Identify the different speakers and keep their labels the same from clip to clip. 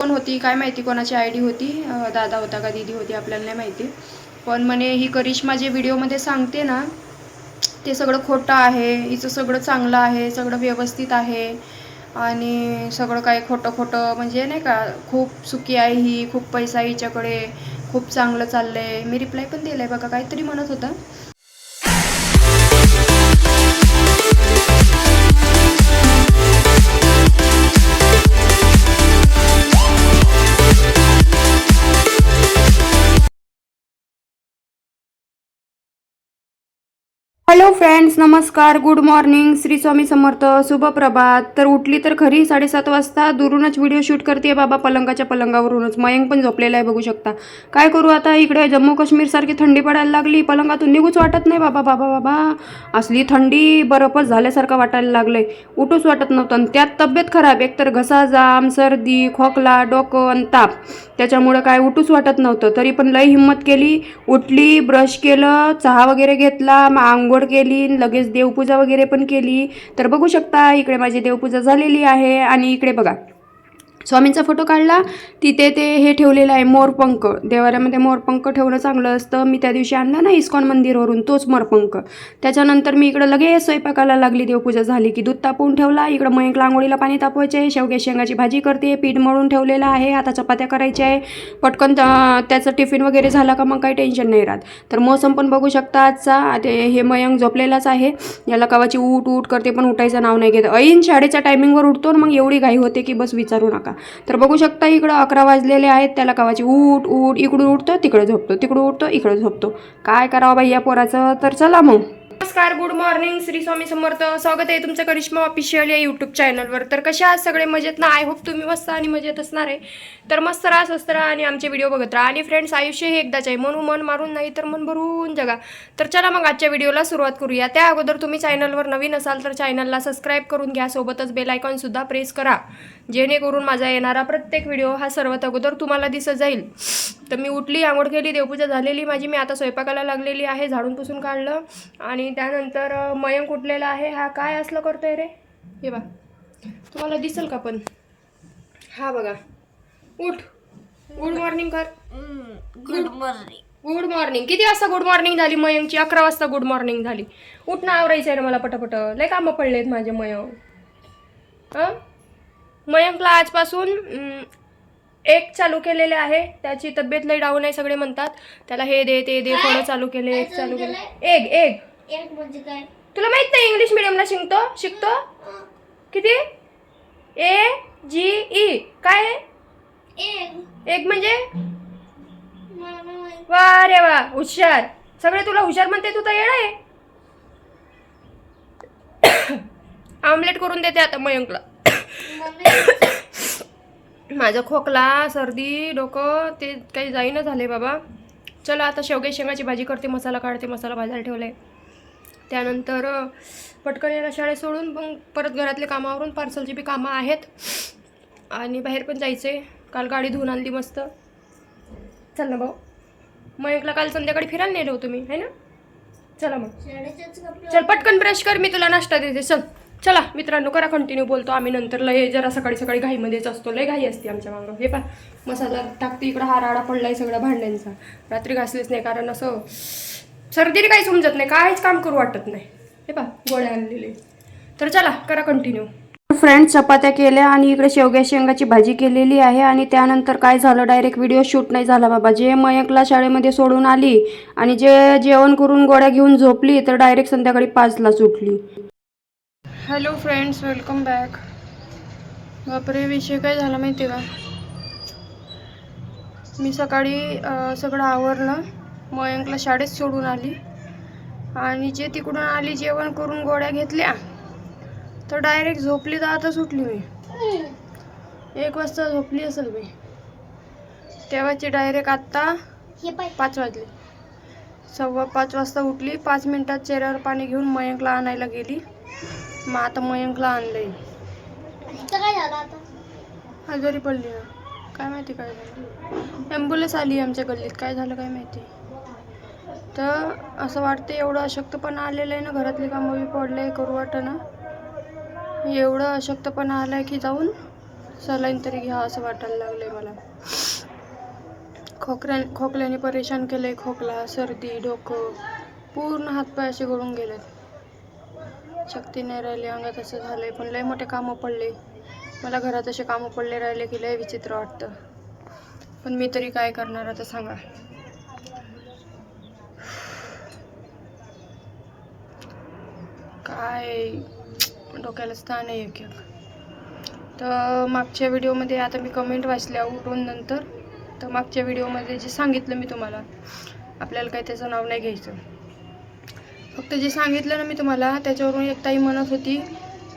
Speaker 1: कोण होती काय माहिती कोणाची आय डी होती दादा होता का दीदी होती आपल्याला नाही माहिती. पण म्हणे ही करिश्मा जे व्हिडिओमध्ये सांगते ना ते सगळं खोटं आहे हिचं सगळं चांगलं आहे सगळं व्यवस्थित आहे आणि सगळं काही खोटं खोटं म्हणजे नाही का खूप सुखी आहे ही खूप पैसा आहे हिच्याकडे खूप चांगलं चाललं आहे मी रिप्लाय पण दिला आहे बघा काहीतरी म्हणत होता. फ्रेंड्स नमस्कार गुड मॉर्निंग श्री स्वामी समर्थ शुभप्रभात तर उठली तर खरी साडेसात वाजता दुरूनच व्हिडिओ शूट करते बाबा पलंगाच्या पलंगावरूनच. मयंक पण झोपलेला आहे बघू शकता. काय करू आता? इकडे जम्मू काश्मीरसारखी थंडी पडायला लागली. पलंगातून निघूच वाटत नाही बाबा बाबा बाबा. असली थंडी बरफच झाल्यासारखं वाटायला लागलंय. उठूच वाटत नव्हतं आणि त्यात तब्येत खराब. एकतर घसा जाम सर्दी खोकला डोकं आणि ताप. त्याच्यामुळं काय उठूच वाटत नव्हतं. तरी पण लई हिंमत केली. उठली ब्रश केलं चहा वगैरे घेतला मग आंघोळ केली. लगेच देवपूजा वगैरे पण केली. तर बघू शकता इकडे माझी देवपूजा झालेली आहे आणि इकडे बघा. स्वामींचा फोटो काढला. तिथे ते हे ठेवलेलं आहे मोरपंख. देवाऱ्यामध्ये मोरपंख ठेवणं चांगलं असतं. मी त्या दिवशी आणला ना इस्कॉन मंदिरवरून तोच मोरपंख. त्याच्यानंतर मी इकडं लगेच स्वयंपाकाला लागली देवपूजा झाली की दूध तापवून ठेवला. इकडं मयंक लांगोळीला पाणी तापवायचे आहे. शेवग्या शेंगाची भाजी करते पीठ मळून ठेवलेलं आहे. आता चपात्या करायच्या आहे. पटकन त्याचं टिफिन वगैरे झाला का मग काही टेन्शन नाही राहत. तर मोसम पण बघू शकता आजचा. ते हे मयंक झोपलेलाच आहे. याला कवाची उठ उठ करते पण उठायचं नाव नाही घेत. ऐन शाळेच्या टायमिंगवर उठतो ना मग एवढी घाई होते की बस विचारू नका. तर बघू शकता इकडं अकरा वाजलेले आहेत. त्याला कवाची उठ उठ इकडून उठतो तिकडे झोपतो तिकडून उठतो इकडे झोपतो. काय करावं बाई या पोराचं? तर चला मग. नमस्कार गुड मॉर्निंग श्री स्वामी समर्थ. स्वागत आहे तुमचं करिश्मा ऑफिशियल या यूट्यूब चॅनलवर तर कशा आहात सगळे? मजेत ना? आय होप तुम्ही मस्त आणि मजेत असणार आहे. तर मस्त राहा स्वस्त राहा आणि आमचे व्हिडिओ बघत राहा. आणि फ्रेंड्स आयुष्य हे एकदाच आहे. म्हणून मन मारून नाही तर मन भरून जगा. तर चला मग आजच्या व्हिडिओला सुरुवात करूया. त्या अगोदर तुम्ही चॅनलवर नवीन असाल तर चॅनलला सबस्क्राईब करून घ्या. सोबतच बेल प्रेस करा. जेणेकरून माझा येणारा प्रत्येक व्हिडिओ हा सर्वात अगोदर तुम्हाला दिसत जाईल. तर मी उठली आंघोळ केली देवपूजा झालेली माझी. मी आता स्वयंपाकाला लागलेली आहे झाडून पुसून काढलं. आणि त्यानंतर मयंक उठलेला आहे. हा काय असलं करतोय रे? हे बा तुम्हाला दिसेल का पण? हा बघा. उठ. गुड मॉर्निंग कर.
Speaker 2: गुड मॉर्निंग
Speaker 1: गुड मॉर्निंग किती वाजता गुड मॉर्निंग झाली मयंकची? अकरा वाजता गुड मॉर्निंग झाली. उठ ना आवरायचं आहे ना मला पटापट. लय कामं पडलेत माझे मयंक. हं मयंकला आजपासून एक चालू केलेले आहे. त्याची तब्येत लई डाऊन आहे सगळे म्हणतात. त्याला हे दे ते दे फळं चालू केले एक चालू केले. एग एग
Speaker 2: एक म्हणजे काय?
Speaker 1: तुला माहीत नाही इंग्लिश मिडियमला शिकतो? शिकतो किती? ए जी ई काय?
Speaker 2: एक.
Speaker 1: एग म्हणजे? वा रे वा हुशार. सगळे तुला हुशार म्हणते तू तर येणार आहे? आमलेट करून देते आता मयंकला. माझं खोकला सर्दी डोकं ते काही जाईना झाले बाबा. चला आता शेवगे शेंगाची भाजी करते मसाला काढते मसाला भाजायला ठेवला आहे त्यानंतर पटकन याला शाळेत सोडून मग परत घरातले कामावरून पार्सलची बी कामं आहेत. आणि बाहेर पण जायचं आहे काल गाडी धुवून आणली मस्त. चल ना भाऊ मयंकला काल संध्याकाळी फिरायला नेलो तुम्ही मी है ना? चला मग. चल पटकन ब्रश कर मी तुला नाश्ता देते. चल. चला मित्रांनो करा कंटिन्यू बोलतो आम्ही नंतर. लय जरा सकाळी सकाळी घाईमध्येच असतो. लय घाई असते आमच्या मागं. हे पा मसाला टाकते इकडं हा राडा पडलाय सगळा भांड्यांचा. रात्री घासलेच नाही कारण असं सर्दीने काही समजत नाही काहीच काम करू वाटत नाही. हे पा गोळ्या आणलेले. तर चला करा कंटिन्यू फ्रेंड्स चपात्या केल्या आणि इकडे शेवग्या शेंगाची भाजी केलेली आहे आणि त्यानंतर काय झालं? डायरेक्ट व्हिडिओ शूट नाही झाला बाबा. जे मयंकला शाळेमध्ये सोडून आली आणि जे जेवण करून गोळ्या घेऊन झोपली तर डायरेक्ट संध्याकाळी पाचला सुटली. हॅलो फ्रेंड्स वेलकम बॅक बापरे विषय काय झाला माहिती आहे का? मी सकाळी सगळं आवरलं. मयंकला शाळेत सोडून आली. आणि जे तिकडून आली जेवण करून गोळ्या घेतल्या तर डायरेक्ट झोपली तर आता सुटली मी. एक वाजता झोपली असेल मी. तेव्हाची डायरेक्ट आत्ता पाच वाजले. सव्वा पाच वाजता उठली पाच मिनिटात चेहऱ्यावर पाणी घेऊन मयंकला आणायला गेली. मग आता मयंकला
Speaker 2: आता?
Speaker 1: आजारी पडली ना. काय माहिती काय झालं. ॲम्ब्युलन्स आली आमच्या गल्लीत. काय झालं काय माहिती. तर असं वाटतं एवढं अशक्तपणा आलेलं आहे ना घरातली कामं बी पडले करू वाटतं ना. एवढं अशक्तपणा आलं आहे की जाऊन सलाईन तरी घ्या असं वाटायला लागलं आहे मला. खोकऱ्या खोकल्याने परेशान केलं आहे खोकला सर्दी डोकं पूर्ण हातपाय असे गळून गेलेत. शक्ती नाही राहिली अंगात असं आहे पण लय मोठे कामं पडले. मला घरात असे कामं पडले राहिले की लय विचित्र वाटतं. पण मी तरी काय करणार आता सांगा. काय डोक्याला स्थान आहे एक एक. तर मागच्या व्हिडिओमध्ये आता मी कमेंट वाचल्या उठून नंतर. तर मागच्या व्हिडिओमध्ये जे सांगितलं मी तुम्हाला आपल्याला काही त्याचं नाव नाही घ्यायचं. फक्त जे सांगितलं ना मी तुम्हाला त्याच्यावरून एक ताई म्हणत होती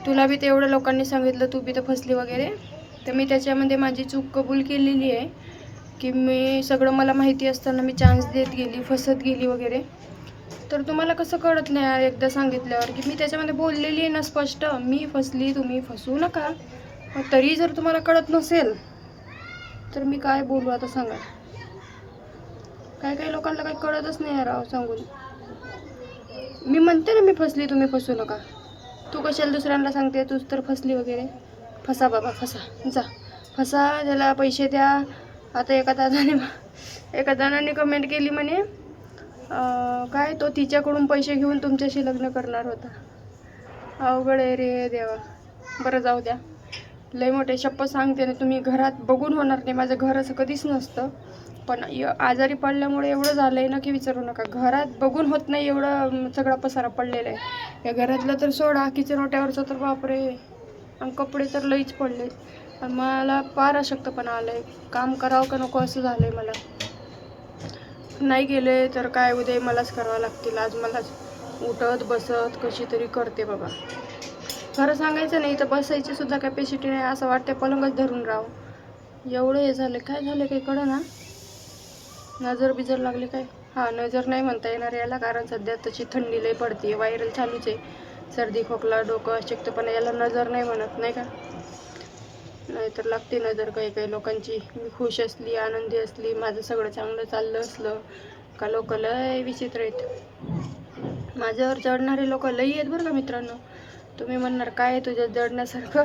Speaker 1: तुला बी तेवढं लोकांनी सांगितलं तू बी तर फसली वगैरे. तर मी त्याच्यामध्ये माझी चूक कबूल केलेली आहे की मी सगळं मला माहिती असताना मी चान्स देत गेली फसत गेली वगैरे. तर तुम्हाला कसं कळत नाही एकदा सांगितल्यावर? की मी त्याच्यामध्ये बोललेली आहे ना स्पष्ट. मी फसली तुम्ही फसू नका. तरी जर तुम्हाला कळत नसेल तर मी काय बोलू आता सांगा. काय काही लोकांना काही कळतच नाही यार राव सांगून. मी म्हणते ना मी फसली तुम्ही फसू नका. तू कशाला दुसऱ्यांना सांगते तूच तर फसली वगैरे. फसा बाबा फसा. जा. फसा त्याला पैसे द्या. आता एका दादाने एका जणाने कमेंट केली म्हणे काय तो तिच्याकडून पैसे घेऊन तुमच्याशी लग्न करणार होता. अवघड आहे रे देवा. बरं जाऊ द्या. लय मोठे शप्प सांगते ना तुम्ही. घरात बघून होणार नाही. माझं घर असं कधीच नसतं. पण य- आजारी पडल्यामुळे एवढं झालं आहे ना की विचारू नका. घरात बघून होत नाही एवढं सगळा पसारा पडलेला आहे. या घरातलं तर सोडा. किचन ओट्यावरचं तर बापरे. आणि कपडे तर लईच पडले आणि मला फार अशक्तपणा आलं आहे काम करावं का नको असं झालं आहे मला. नाही गेले तर काय उद्या मलाच करावं लागतील. आज मलाच उठत बसत कशी तरी करते बाबा. खरं सांगायचं नाही तर बसायची सुद्धा कॅपॅसिटी नाही असं वाटतं पलंगच धरून राहू एवढं हे झालं काय झालं काही कळं ना नजर बिजर लागली काय? हां नजर नाही म्हणता येणार याला कारण सध्या तशी थंडी लई पडते व्हायरल चालूच आहे. सर्दी खोकला डोकं अशक्तपणा याला नजर नाही म्हणत नाही का? नाहीतर लागते ना जर काही काही लोकांची. मी खुश असली आनंदी असली माझं सगळं चांगलं चाललं असलं का लोक लय विचित्र आहेत. माझ्यावर चढणारे लोक लई आहेत बरं का मित्रांनो. तुम्ही म्हणणार काय आहे तुझ्या जडण्यासारखं?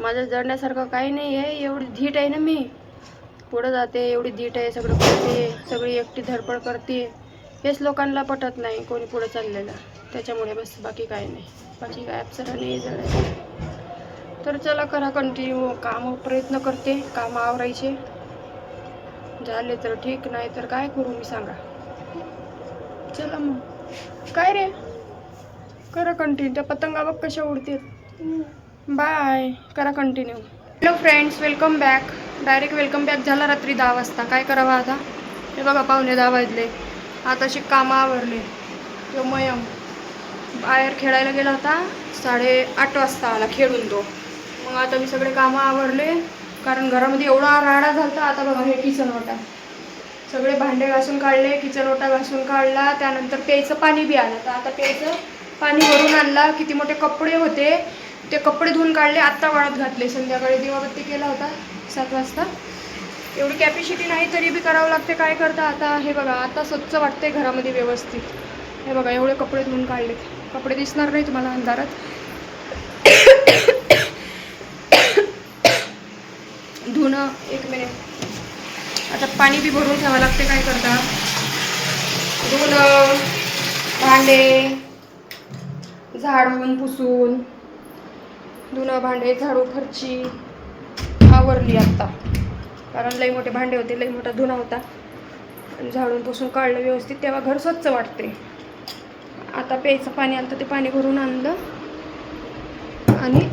Speaker 1: माझं जडण्यासारखं काही नाही आहे एवढी धीट आहे ना मी. पुढं जाते एवढी धीट आहे सगळं करते सगळी एकटी धडपड करते. हेच लोकांना पटत नाही कोणी पुढं चाललेलं. त्याच्यामुळे बस बाकी काय नाही. बाकी काय अप्सरा नाही जड आहे तर चला करा कंटिन्यू काम प्रयत्न करते. काम आवरायचे. झाले तर ठीक नाही तर काय करू मी सांगा. चला मग. काय रे? करा कंटिन्यू त्या पतंगा बघ कशा उडतील. बाय करा continue hello friends welcome back direct welcome back झाला रात्री दहा वाजता. काय करावं आता? हे बघा पाहुणे दहा वाजले. आता अशी कामं आवरले. तो मयम बाहेर खेळायला गेला होता. साडे आठ वाजता आला खेळून तो. मग आता मी सगळे कामं आवरले कारण घरामध्ये एवढा राडा झाला आता बघा हे किचन ओटा. सगळे भांडे घासून काढले किचन ओटा घासून काढला त्यानंतर प्यायचं पाणी बी आलं तर आता प्यायचं पाणी भरून आणला किती मोठे कपडे होते ते कपडे धुवून काढले आत्ता वाळत घातले. संध्याकाळी दिवाबत्ती केला होता सात वाजता. एवढी कॅपॅसिटी नाही तरी बी करावं लागते काय करता आता? हे बघा आता स्वच्छ वाटते घरामध्ये व्यवस्थित. हे बघा एवढे कपडे धुवून काढले कपडे दिसणार नाही तुम्हाला अंधारात. धुणं एक मिनिट आता पाणी बी भरून ठेवावं लागते काय करता? धुणं भांडे झाडून पुसून. धुणं भांडे झाडू फरची. आवरली आत्ता कारण लई मोठे भांडे होते लई मोठा धुणा होता. आणि झाडून पुसून काढलं व्यवस्थित तेव्हा घर स्वच्छ वाटते. आता प्यायचं पाणी आलं तर ते पाणी भरून आणलं. आणि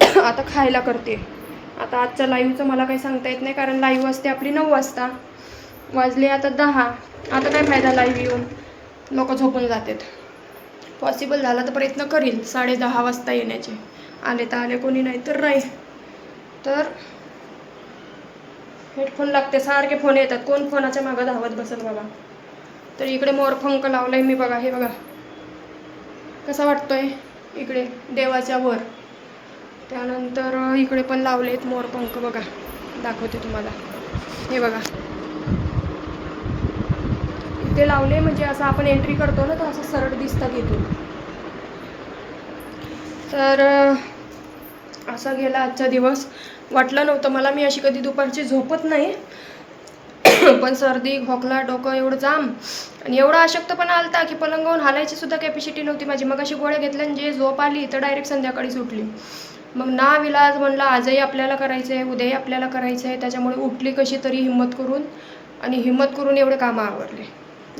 Speaker 1: आता खायला करते. आता आजच्या लाईव्हचं मला काही सांगता येत नाही कारण लाईव्ह असते आपली नऊ वाजता. वाजले आता दहा. आता काय फायदा लाईव्ह येऊन? लोक झोपून जातात. पॉसिबल झाला तर प्रयत्न करील साडे दहा वाजता येण्याचे. आले तर आले कोणी नाही तर नाही. तर हेडफोन लागते सारखे फोन येतात. कोण फोनाच्या मागं धावत बसेल बाबा? तर इकडे मोरफंक लावलाय मी बघा हे बघा. कसा वाटतोय? इकडे देवाच्या वर. त्यानंतर इकडे पण लावलेत मोरपंख बघा. दाखवते तुम्हाला. हे बघा. इथे लावले म्हणजे असं आपण एंट्री करतो ना तर असं सरळ दिसता घेतो तर असा गेला आजचा दिवस. वाटलं नव्हतं मला मी अशी कधी दुपारची झोपत नाही. पण सर्दी खोकला डोकं एवढं जाम. आणि एवढा अशक्तपणा आलता की पलंगावून हालायची सुद्धा कॅपॅसिटी नव्हती माझी. मग अशी गोळ्या घेतल्या आणि जे झोप आली तर डायरेक्ट संध्याकाळी सुटली मग ना विलाज म्हणला आजही आपल्याला करायचं आहे उद्याही आपल्याला करायचं आहे त्याच्यामुळे उठली कशी तरी हिंमत करून आणि हिंमत करून एवढे कामं आवरले.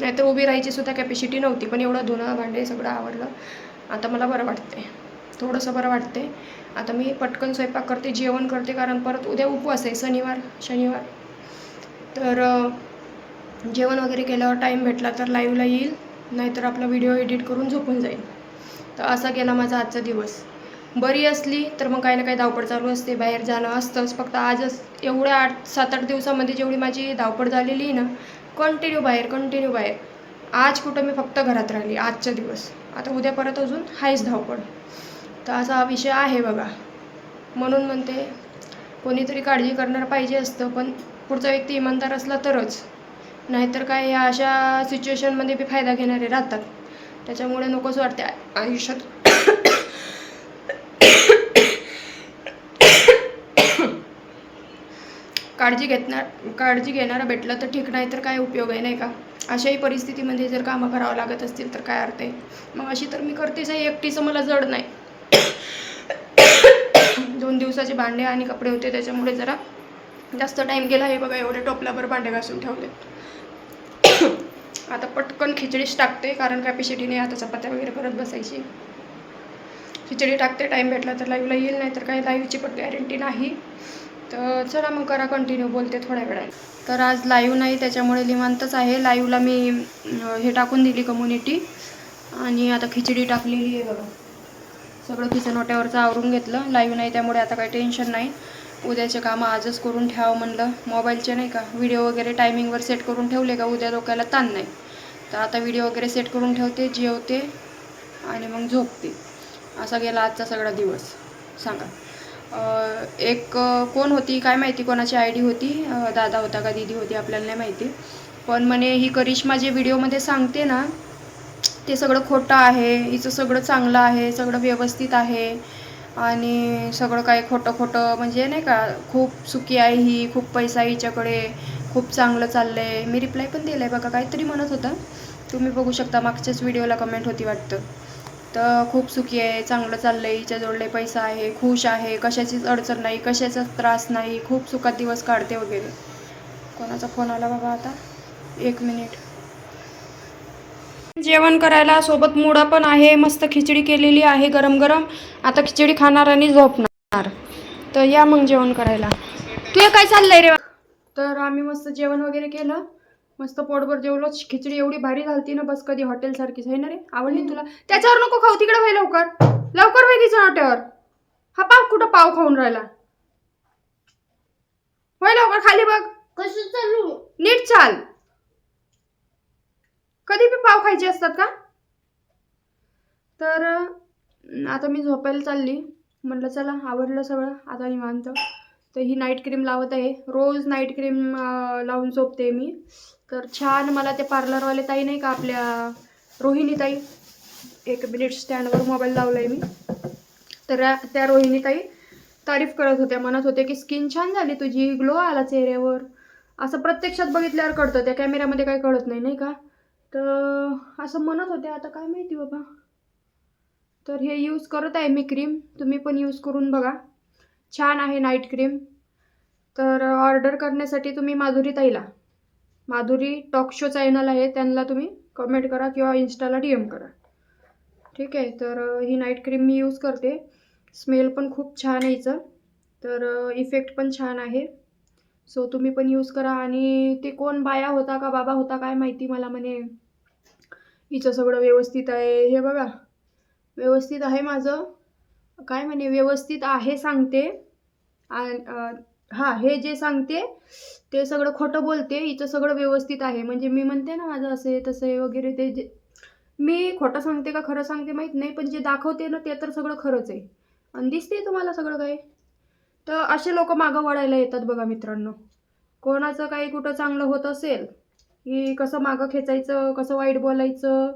Speaker 1: नाहीतर उभी राहायची सुद्धा कॅपॅसिटी नव्हती पण एवढं धुणं भांडे सगळं आवरलं. आता मला बरं वाटते थोडंसं बरं वाटते आता मी पटकन स्वयंपाक करते जेवण करते कारण परत उद्या उपवास आहे शनिवार शनिवार. तर जेवण वगैरे केल्यावर टाईम भेटला तर लाईव्हला येईल नाहीतर आपला व्हिडिओ एडिट करून झोपून जाईल. तर असा गेला माझा आजचा दिवस. बरी असली तर मग काही ना काही धावपळ चालू असते बाहेर जाणं असतंच. फक्त आजच एवढ्या आठ सात आठ दिवसामध्ये जेवढी माझी धावपळ झालेली आहे ना कंटिन्यू बाहेर कंटिन्यू बाहेर. आज कुठं मी फक्त घरात राहिली आजचा दिवस. आता उद्या परत अजून हायच धावपळ. तर असा हा विषय आहे बघा. म्हणून म्हणते कोणीतरी काळजी करणार पाहिजे असतं पण पुढचा व्यक्ती इमानदार असला तरच. नाहीतर काय या अशा सिच्युएशनमध्ये बी फायदा घेणारे राहतात. त्याच्यामुळे नकोच वाटते आयुष्यात. काळजी घेतणार काळजी घेणारं भेटलं तर ठीक नाही तर काय उपयोग आहे नाही का? अशाही परिस्थितीमध्ये जर कामं करावं लागत असतील तर काय अर्थ आहे? मग अशी तर मी करतेच आहे एकटीचं मला जड नाही. दोन दिवसाचे भांडे आणि कपडे होते त्याच्यामुळे जरा जास्त टाईम गेला हे बघा एवढे टोपल्याभर भांडे घासून ठेवले. आता पटकन खिचडीच टाकते कारण कॅपॅसिटी नाही आता चपात्या वगैरे करत बसायची. खिचडी टाकते टाईम भेटला तर लाईव्हला येईल नाही तर काही लाईव्हची पण गॅरंटी नाही. तर चला मग करा कंटिन्यू बोलते थोड्या वेळाने. तर आज लाईव्ह नाही त्याच्यामुळे निवांतच आहे. लाईव्हला मी हे टाकून दिली कम्युनिटी आणि आता खिचडी टाकलेली आहे बघा. सगळं किचन ओट्यावरचं आवरून घेतलं. लाईव्ह नाही त्यामुळे आता काही टेन्शन नाही. उद्याचे कामं आजच करून ठेवावं म्हणलं. मोबाईलचे नाही का? व्हिडिओ वगैरे टायमिंगवर सेट करून ठेवले का? उद्या डोक्याला ताण नाही. तर आता व्हिडिओ वगैरे सेट करून ठेवते जेवते आणि मग झोपते. असा गेला आजचा सगळा दिवस. सांगा. एक कोण होती काय माहिती कोणाची आय डी होती दादा होता का दीदी होती आपल्याला नाही माहिती. पण म्हणे ही करिश्मा जे व्हिडिओमध्ये सांगते ना ते सगळं खोटं आहे हिचं सगळं चांगलं आहे सगळं व्यवस्थित आहे आणि सगळं काही खोटं खोटं म्हणजे नाही का खूप सुखी आहे ही खूप पैसा आहे हिच्याकडे खूप चांगलं चाललं आहे मी रिप्लाय पण दिला आहे बघा काहीतरी म्हणत होता. तुम्ही बघू शकता मागच्याच व्हिडिओला कमेंट होती वाटतं. तर खूप सुखी आहे चांगलं चाललं आहे हिच्याजवळ लय पैसा आहे खुश आहे कशाचीच अडचण नाही कशाचाच त्रास नाही खूप सुखात दिवस काढते वगैरे. कोणाचा फोन आला बाबा आता? एक मिनिट. जेवण करायला सोबत मुडा पण आहे मस्त खिचडी केलेली आहे गरम गरम. आता खिचडी खाणार आणि झोपणार. तर या मग जेवण करायला. तुला काय चाललंय रे तर आम्ही मस्त जेवण वगैरे केलं. मस्त पोटभर जेवलो. खिचडी एवढी भारी झालती ना बस कधी हॉटेलसारखीच. आहे ना रे? आवडली तुला? त्याच्यावर नको खाऊ. तिकडे व्हाय लवकर. लवकर व्हाय किचन हॉटेलवर हा पाव कुठं पाव खाऊन राहिला? होय लवकर खाली बघ.
Speaker 2: कसं चालू?
Speaker 1: नीट चाल. कधी बी पाव खायचे असतात का? तर आता मी झोपायला चालली. म्हटलं चला आवडलं सगळं. आता निवांत. तर ही नाईट क्रीम लावत आहे. रोज नाईट क्रीम लावून झोपते मी. तर छान मला ते पार्लरवाले ताई नाही का आपल्या रोहिणी ताई एक मिनिट स्टँडवर मोबाईल लावला आहे मी. तर त्या- रोहिणी ताई तारीफ करत होत्या म्हणत होते की स्किन छान झाली तुझी ग्लो आला चेहऱ्यावर. असं प्रत्यक्षात बघितल्यावर कळतं त्या कॅमेऱ्यामध्ये काही कळत नाही नाही का? तर असं म्हणत होते आता काय माहिती बाबा. तर हे यूज करत आहे मी क्रीम तुम्ही पण यूज करून बघा. छान आहे नाईट क्रीम तर ऑर्डर करण्यासाठी तुम्ही माधुरी ताईला माधुरी टॉक शो चॅनल आहे त्यांना तुम्ही कमेंट करा किंवा इन्स्टाला डी एम करा. ठीक आहे तर ही नाईट क्रीम मी यूज करते. स्मेल पण खूप छान आहे तर इफेक्ट पण छान आहे. सो तुम्ही पण यूज करा. आणि ते कोण बाया होता का बाबा होता काय माहिती मला म्हणे. हिचं सगळं व्यवस्थित आहे. हे बघा व्यवस्थित आहे माझं. काय म्हणे व्यवस्थित आहे सांगते. हां हे जे सांगते ते सगळं खोटं बोलते हिचं सगळं व्यवस्थित आहे. म्हणजे मी म्हणते ना माझं असं तसं वगैरे ते जे मी खोटं सांगते का खरं सांगते माहीत नाही पण जे दाखवते ना ते तर सगळं खरंच आहे. आणि दिसते तुम्हाला सगळं काय तर असे लोक मागं वळायला येतात बघा मित्रांनो. कोणाचं काही कुठं चांगलं होत असेल की कसं मागं खेचायचं कसं वाईट बोलायचं?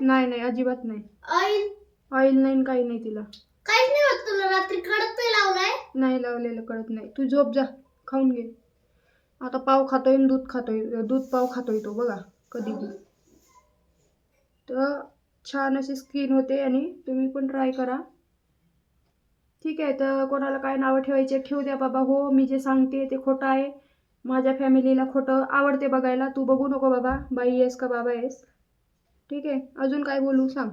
Speaker 1: नाही नाही अजिबात नाही.
Speaker 2: ऑइल
Speaker 1: नाही काही नाही तिला.
Speaker 2: काहीच नाही होत तुला रात्री कडक नाही लावलाय
Speaker 1: नाही लावलेलं कळत नाही. तू झोप जा खाऊन घे. आता पाव खातोय आणि दूध खातोय. दूध पाव खातोय तो बघा कधी तर छान अशी स्किन होते आणि तुम्ही पण ट्राय करा. ठीक आहे तर कोणाला काय नावं ठेवायचे ठेवू द्या बाबा. हो मी जे सांगते ते खोटं आहे. माझ्या फॅमिलीला खोटं आवडते बघायला. तू बघू नको बाबा. बाई आहेस का बाबा आहेस? ठीक आहे अजून काय बोलू सांग.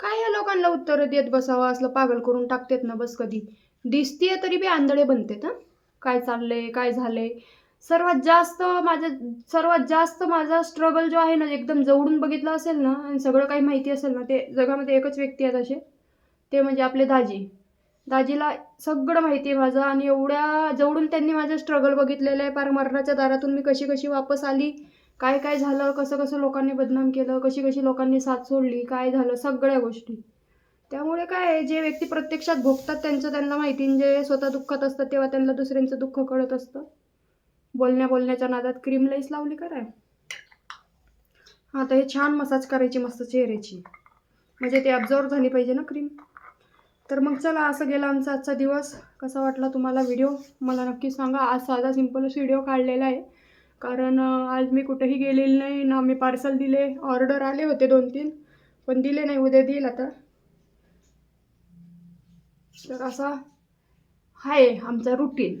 Speaker 1: काय या लोकांना उत्तरं देत बसावं? असलं पागल करून टाकतेत ना बस कधी. दिसतीये तरी बी आंधळे बनतेत हां? काय चाललंय काय झालंय? सर्वात जास्त माझं सर्वात जास्त माझा स्ट्रगल जो आहे ना एकदम जवळून बघितलं असेल ना आणि सगळं काही माहिती असेल ना ते जगामध्ये एकच व्यक्ती आहेत असे. ते म्हणजे आपले दाजी. दाजीला सगळं माहिती आहे माझं आणि एवढ्या जवळून त्यांनी माझं स्ट्रगल बघितलेलं आहे. पार मरणाच्या दारातून मी कशी कशी वापस आली? काय काय झालं कसं कसं लोकांनी बदनाम केलं कशी कशी लोकांनी साथ सोडली काय झालं सगळ्या गोष्टी. त्यामुळे काय आहे, जे व्यक्ती प्रत्यक्षात भोगतात त्यांचं त्यांना माहिती जे स्वतः दुःखात असतात तेव्हा त्यांना दुसऱ्यांचं दुःख कळत असतं. बोलण्या बोलण्याच्या नादात क्रीम लाईस लावली काय आता हे छान मसाज करायची मस्त चेहऱ्याची. म्हणजे ते अब्झॉर्व झाली पाहिजे ना क्रीम तर मग चला असं गेला आमचा आजचा दिवस. कसा वाटला तुम्हाला व्हिडिओ मला नक्की सांगा. आज साधा सिम्पलच व्हिडिओ काढलेला आहे. कारण आज मी कुठेही गेलेली नाही ना मी पार्सल दिले ऑर्डर आले होते दोन तीन पण दिले नाही उद्या देईल आता. तर असा आहे आमचा रुटीन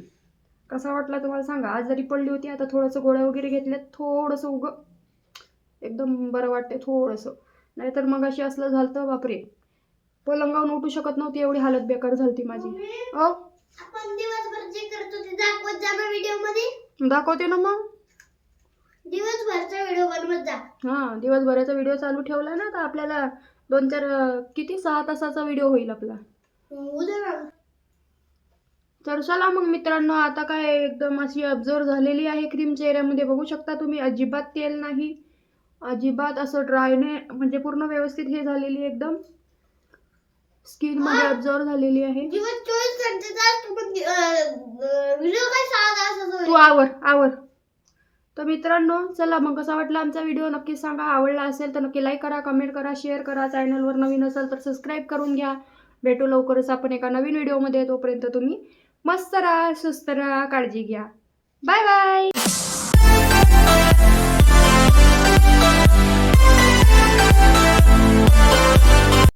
Speaker 1: कसा वाटला तुम्हाला सांगा? आज जरी पडली होती आता थोडंसं गोळ्या वगैरे घेतल्यात थोडंसं उगं. एकदम बरं वाटते थोडंसं. नाहीतर मग अशी असलं झालं तर बापरे. पलंगावून उठू शकत नव्हती एवढी हालत बेकार झालती माझी. अ?
Speaker 2: आपण दिवसभर जे करतो ते दाखवत जा व्हिडिओमध्ये.
Speaker 1: दाखवते ना मग.
Speaker 2: दिवसभरचा व्हिडिओ बनवत जा.
Speaker 1: हां दिवसभराचा व्हिडिओ चालू ठेवला ना तर आपल्याला दोन चार किती? सहा तासाचा व्हिडिओ होईल आपला.
Speaker 2: उद्या
Speaker 1: तर चला मग मित्रांनो आता काय एकदम अशी अब्झर्व झालेली आहे क्रीम चेहऱ्यामध्ये. बघू शकता तुम्ही अजिबात तेल नाही. अजिबात असं ड्रायने म्हणजे पूर्ण व्यवस्थित हे झालेली एकदम. स्किनमध्ये अब्झर्व झालेली आहे. तू. आवर आवर. तर मित्रांनो चला मग कसा वाटला आमचा व्हिडिओ नक्की सांगा. आवडला असेल तर नक्की लाईक करा कमेंट करा शेअर करा. चॅनलवर नवीन असेल तर सबस्क्राईब करून घ्या. भेटू लवकरच आपण एका नवीन व्हिडिओमध्ये तोपर्यंत तुम्ही मस्त राहा सुस्त राहा काळजी घ्या. Bye bye